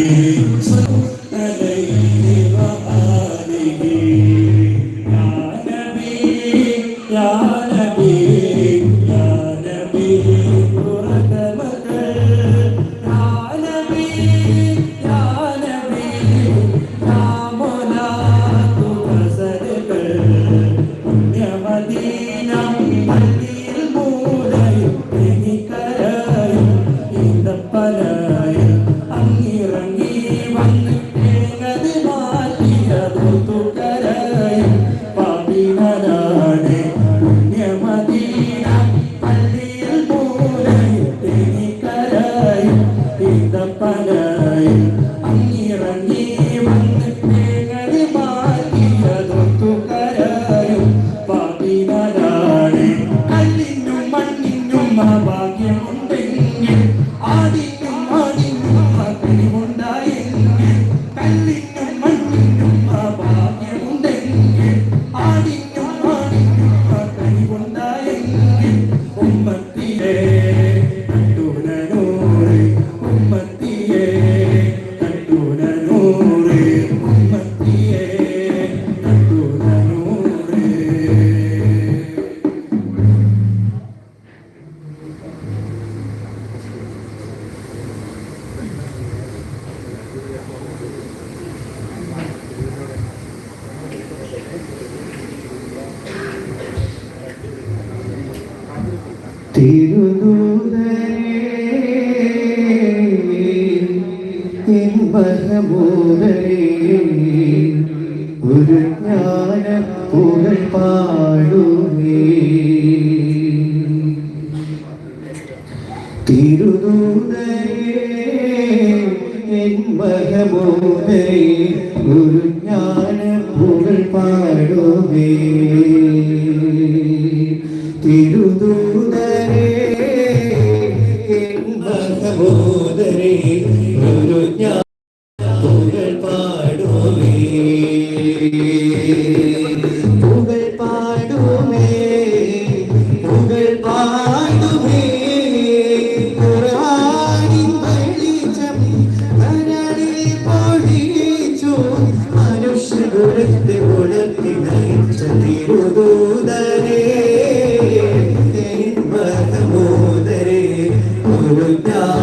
Amém. 阿弟 ഒരു ജ്ഞാന ജ്ഞാന പുകൾ പാടുവേ We Hallelujah.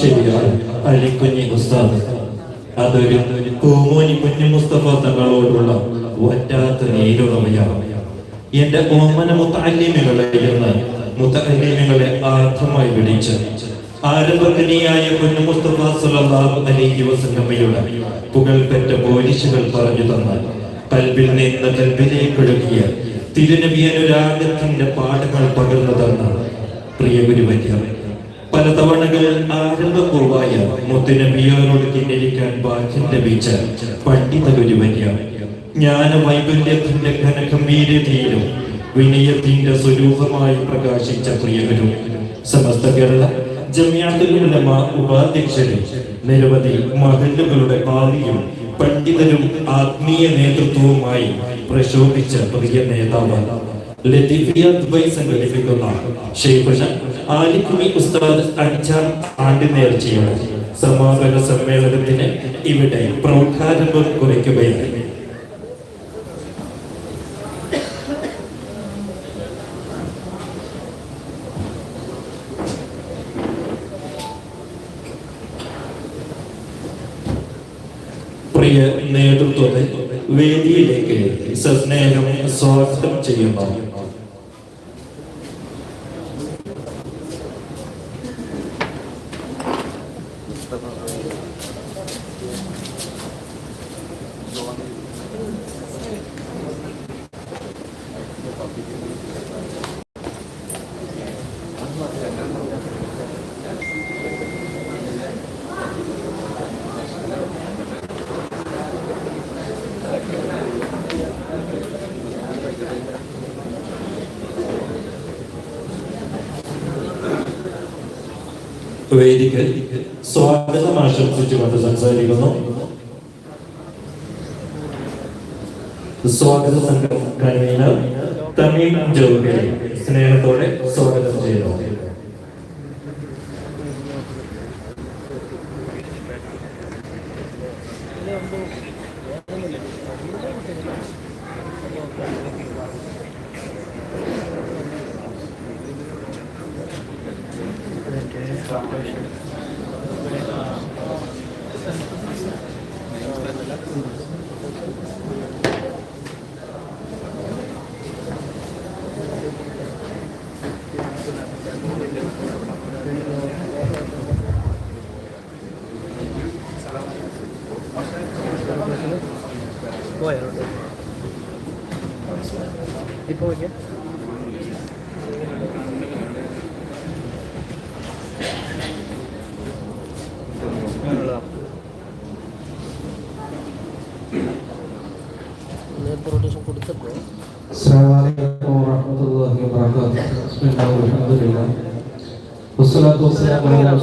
ശരിയാർ അലിക്കുഞ്ഞി ഉസ്താദ് അതൊരു പൂമോനി കുഞ്ഞു മുസ്തഫ തങ്ങളോടുള്ള വറ്റാത്ത നീരുറവയാണ്. എന്റെ ഓമന മുത്തല്ലിമികളെ എന്ന് മുത്തല്ലിമികളെ ആർത്ഥമായി വിളിച്ച് ആരംഭകനിയായ കുഞ്ഞു മുസ്തഫ സല്ലല്ലാഹു അലൈഹി വസല്ലമയുടെ പുകൾപെറ്റ പോലീസുകൾ പറഞ്ഞു തന്നാൽ കൽബിൽ നിന്ന് കൽബിലേക്ക് ഒഴുകിയ തിരുനബി അനുരാഗത്തിന്റെ പാഠങ്ങൾ പകർന്നതാണ് പ്രിയ ഗുരുവര്യർ പലതവണകൾ ആരംഭപൂർവായ മുത്തുനബിയോരോട് കിന്നരിക്കാൻ ഭാഗ്യം ലഭിച്ച പണ്ഡിത ഗുരുവര്യ ജ്ഞാന വൈകുല്യത്തിന്റെ ഘനഗംഭീരതയിലും വിനയത്തിന്റെ സ്വരൂപമായി പ്രകാശിച്ച പ്രിയ ഗുരു. സമസ്ത കേരള ജമിയാത്തുൽ ഉലമ ഉപാധ്യക്ഷരും നിരവധി മഹല്ലുകളുടെ ഭാവിയും പണ്ഡിതരും ആത്മീയ നേതൃത്വവുമായി പ്രശോഭിച്ച പ്രിയ നേതാവ് ഉസ്താദ് സമാപന സമ്മേളനത്തിന് ഇവിടെ പ്രൗഢാരംഭം കുറിക്കുകയാണ്. പ്രിയ നേതൃത്വത്തെ വേദിയിലേക്ക് സസ്നേഹം സ്വാഗതം ചെയ്യുന്നു. വേദിക സ്വാഗതം ആശംസിച്ചുകൊണ്ട് സംസാരിക്കുന്നു. സ്വാഗത സംഘം കൺവീനർ തമീം ജോഗിയെ സ്നേഹത്തോടെ സ്വാഗതം ചെയ്യുന്നു. ഇപ്പോൾ ഓക്കെ നേരത്തെ റൊട്ടേഷൻ കൊടുത്തപ്പോൾ السلام عليكم ورحمة الله وبركاته بسم الله والحمد لله والصلاة والسلام على رسول